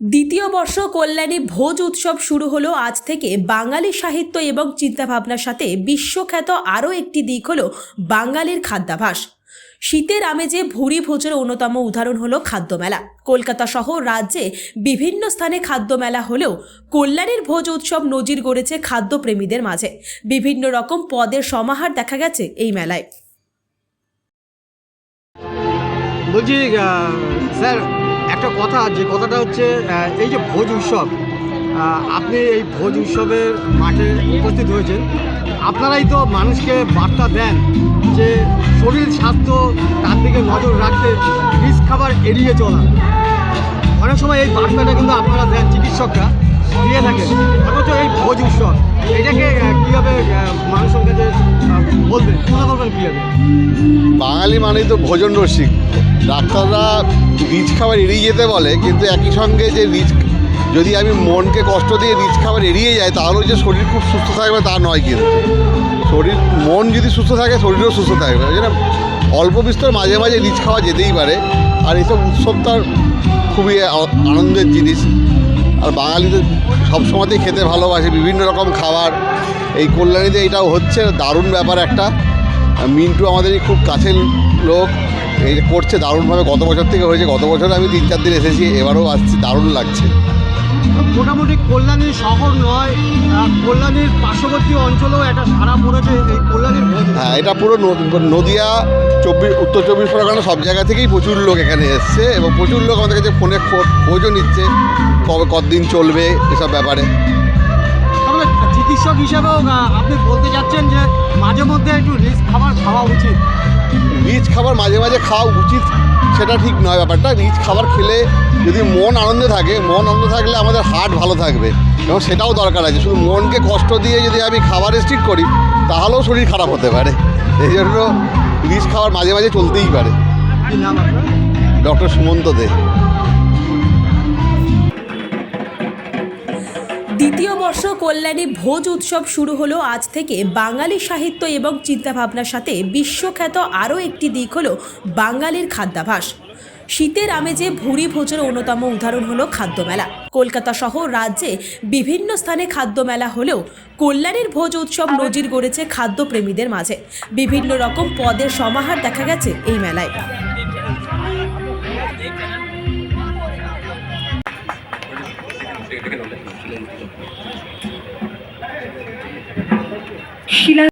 দ্বিতীয় বর্ষ কল্যাণী ভোজ উৎসব শুরু হলো আজ থেকে বাঙালি সাহিত্য এবং চিন্তাভাবনার সাথে বিশ্বখ্যাত আরও একটি দিক হলো বাঙালির খাদ্যাভাস। শীতের আমেজে ভুরি ভোজের অন্যতম উদাহরণ হলো খাদ্যমেলা। কলকাতা সহ রাজ্যে বিভিন্ন স্থানে খাদ্যমেলা হলেও কল্যাণীর ভোজ উৎসব নজির গড়েছে খাদ্যপ্রেমীদের মাঝে। বিভিন্ন রকম পদের সমাহার দেখা গেছে এই মেলায়। একটা কথা যে কথাটা হচ্ছে এই যে ভোজ উৎসব আপনি এই ভোজ উৎসবের মাঠে উপস্থিত হয়েছেন। আপনারাই তো মানুষকে বার্তা দেন যে শরীর, স্বাস্থ্য, তার দিকে নজর রাখতে রিস্ক খাবার এড়িয়ে চলা। অনেক সময় এই বার্তাটা কিন্তু আপনারা দেন চিকিৎসকরা। বাঙালি মানেই তো ভোজন রসিক। ডাক্তাররা রিচ খাবার এড়িয়ে যেতে বলে, কিন্তু একই সঙ্গে যে রিচ, যদি আমি মনকে কষ্ট দিয়ে রিচ খাবার এড়িয়ে যাই তাহলেও যে শরীর খুব সুস্থ থাকবে তা নয় কিন্তু। শরীর, মন যদি সুস্থ থাকে, শরীরও সুস্থ থাকবে। জন্য অল্প বিস্তর মাঝে মাঝে রিচ খাওয়া যেতেই পারে। আর এইসব উৎসব তার খুবই আনন্দের জিনিস। আর বাঙালিদের সবসময়তেই খেতে ভালোবাসে, বিভিন্ন রকম খাবার। এই কল্যাণীতে এটাও হচ্ছে, দারুণ ব্যাপার একটা। মিন্টু আমাদেরই খুব কাছের লোক। এই করছে দারুণভাবে, গত বছর থেকে হয়েছে, গত বছর আমি তিন চার দিন এসেছি, এবারও আসছি, দারুণ লাগছে। মোটামুটি কল্যাণী শহর নয় কল্যাণীর পার্শ্ববর্তী অঞ্চলেও একটা সারা পড়েছে এই কল্যাণীর হ্যাঁ এটা পুরো নদিয়া চব্বিশ উত্তর চব্বিশ পরগনা সব জায়গা থেকেই প্রচুর লোক এখানে এসছে এবং প্রচুর লোক আমাদের কাছে ফোনে খোঁজও নিচ্ছে কবে কতদিন চলবে এসব ব্যাপারে। চিকিৎসক হিসেবেও আপনি বলতে যাচ্ছেন যে মাঝে মধ্যে একটু রিস্ক খাবার খাওয়া উচিত। রিচ খাবার মাঝে মাঝে খাওয়া উচিত সেটা ঠিক নয় ব্যাপারটা। রিচ খাবার খেলে যদি মন আনন্দে থাকে মন আনন্দে থাকলে আমাদের হার্ট ভালো থাকবে। এবং সেটাও দরকার আছে। শুধু মনকে কষ্ট দিয়ে যদি আমি খাবার রেস্ট্রিক্ট করি তাহলেও শরীর খারাপ হতে পারে। এই জন্য রিচ খাবার মাঝে মাঝে চলতেই পারে। ডক্টর সুমন্ত দে। বর্ষ ভোজ উৎসব শুরু হলো আজ থেকে বাঙালি সাহিত্য এবং চিন্তাভাবনার সাথে বিশ্বখ্যাত আরও একটি দিক হলো বাঙালির খাদ্যাভাস। শীতের আমেজে ভুরি ভোজের অন্যতম উদাহরণ হলো খাদ্যমেলা। কলকাতা সহ রাজ্যে বিভিন্ন স্থানে খাদ্যমেলা হলেও কল্যাণীর ভোজ উৎসব নজির গড়েছে খাদ্যপ্রেমীদের মাঝে। বিভিন্ন রকম পদের সমাহার দেখা গেছে এই মেলায়। শিলা